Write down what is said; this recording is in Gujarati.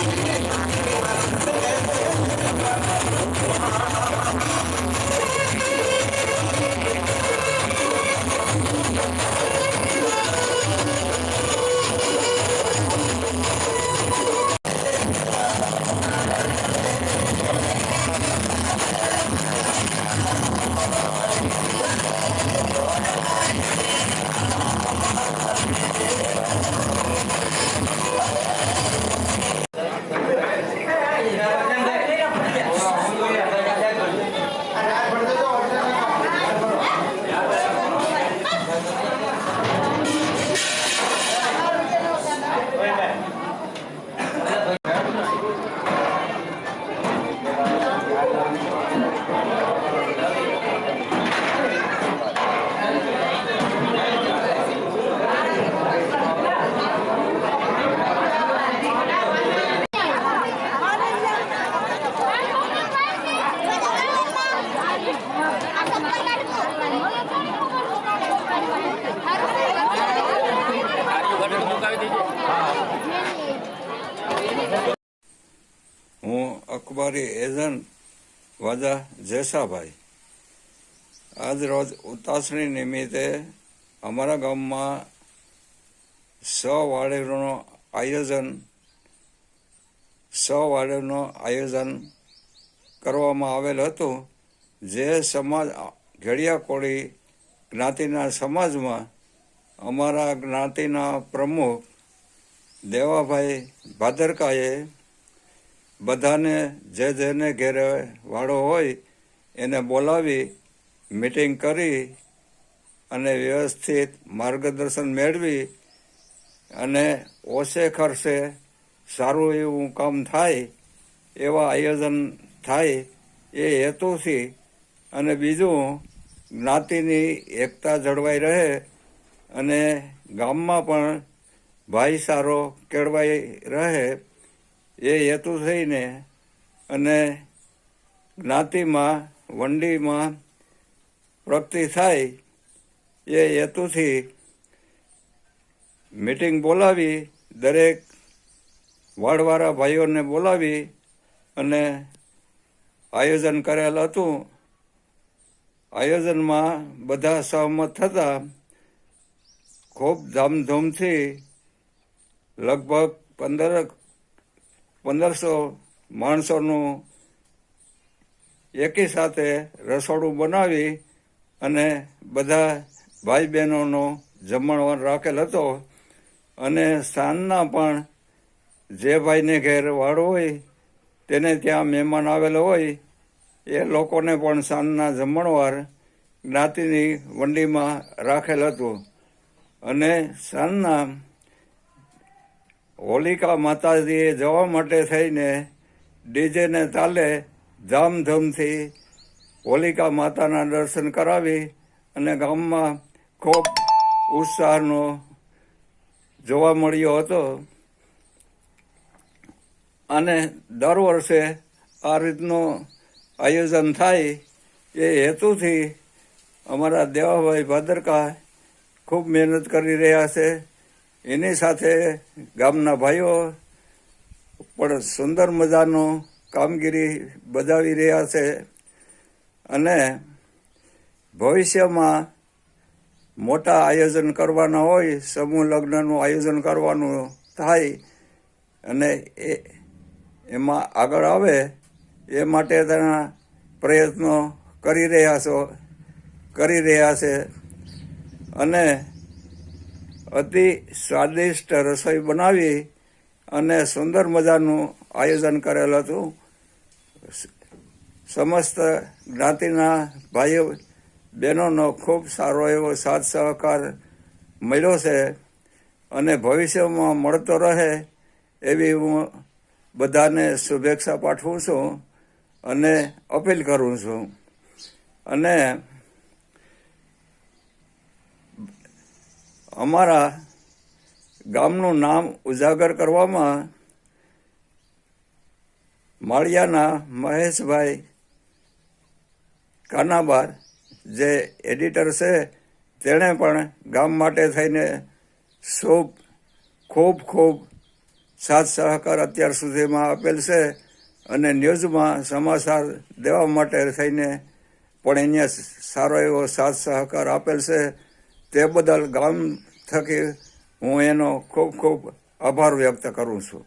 હું અખબારી એજન્ટ વાજા જેસાભાઈ આજ રોજ ઉતાસણી નિમિત્તે અમારા ગામમાં સ વાડેરનું આયોજન, સ વાડેરનું આયોજન કરવામાં આવેલ હતું. જે સમાજ ઘડિયા કોળી જ્ઞાતિના સમાજમાં અમારા જ્ઞાતિના પ્રમુખ દેવાભાઈ ભાદરકાએ બધાને જે જેને ઘેરે વાળો હોય એને બોલાવી મિટિંગ કરી અને વ્યવસ્થિત માર્ગદર્શન મેળવી અને ઓછે ખર્ચે સારું એવું કામ થાય, એવા આયોજન થાય એ હેતુથી અને બીજું જ્ઞાતિની એકતા જળવાઈ રહે અને ગામમાં પણ ભાઈચારો કેળવાઈ રહે. એ હેતુ થઈને અને જ્ઞાતિમાં, વંડીમાં પ્રગતિ થાય એ હેતુથી મિટિંગ બોલાવી, દરેક વાડવાળા ભાઈઓને બોલાવી અને આયોજન કરેલ હતું. આયોજનમાં બધા સહમત થતા ખૂબ ધામધૂમથી લગભગ પંદર પંદરસો માણસોનું એકી સાથે રસોડું બનાવી અને બધા ભાઈ બહેનોનો જમણવાર રાખેલ હતો. અને સાંજના પણ જે ભાઈને ઘેર વાળો હોય, તેને ત્યાં મહેમાન આવેલો હોય, એ લોકોને પણ સાંજના જમણવાર જ્ઞાતિની વંડીમાં રાખેલ હતું. અને સાંજના હોલિકા માતાજીએ જવા માટે થઈને ડીજેને તાલે ધામધૂમથી હોલિકા માતાના દર્શન કરાવી અને ગામમાં ખૂબ ઉત્સાહનો જોવા મળ્યો હતો. અને દર વર્ષે આ રીતનું આયોજન થાય એ હેતુથી અમારા દેવાભાઈ ભાદરકા ખૂબ મહેનત કરી રહ્યા છે. એની સાથે ગામના ભાઈઓ પણ સુંદર મજાનું કામગીરી બજાવી રહ્યા છે અને ભવિષ્યમાં મોટા આયોજન કરવાના હોય, સમૂહ લગ્નનું આયોજન કરવાનું થાય અને એ, એમાં આગળ આવે એ માટે તેના પ્રયત્નો કરી રહ્યા છો, કરી રહ્યા છે. અને અતિ સ્વાદિષ્ટ રસોઈ બનાવી અને સુંદર મજાનું આયોજન કરેલ હતું. સમસ્ત જ્ઞાતિના ભાઈઓ, બહેનોનો ખૂબ સારો એવો સાથ સહકાર મળ્યો છે અને ભવિષ્યમાં મળતો રહે એવી હું બધાને શુભેચ્છા પાઠવું છું અને અપીલ કરું છું. અને અમારા ગામનું નામ ઉજાગર કરવામાં માળિયાના મહેશભાઈ કાનાબાર, જે એડિટર છે, તેણે પણ ગામ માટે થઈને ખૂબ ખૂબ ખૂબ સાથ સહકાર અત્યાર સુધીમાં આપેલ છે અને ન્યૂઝમાં સમાચાર દેવા માટે થઈને પણ અહીંયા સારો એવો સાથ સહકાર આપેલ છે. તે બદલ ગામ થકી હું એનો ખૂબ ખૂબ આભાર વ્યક્ત કરું છું.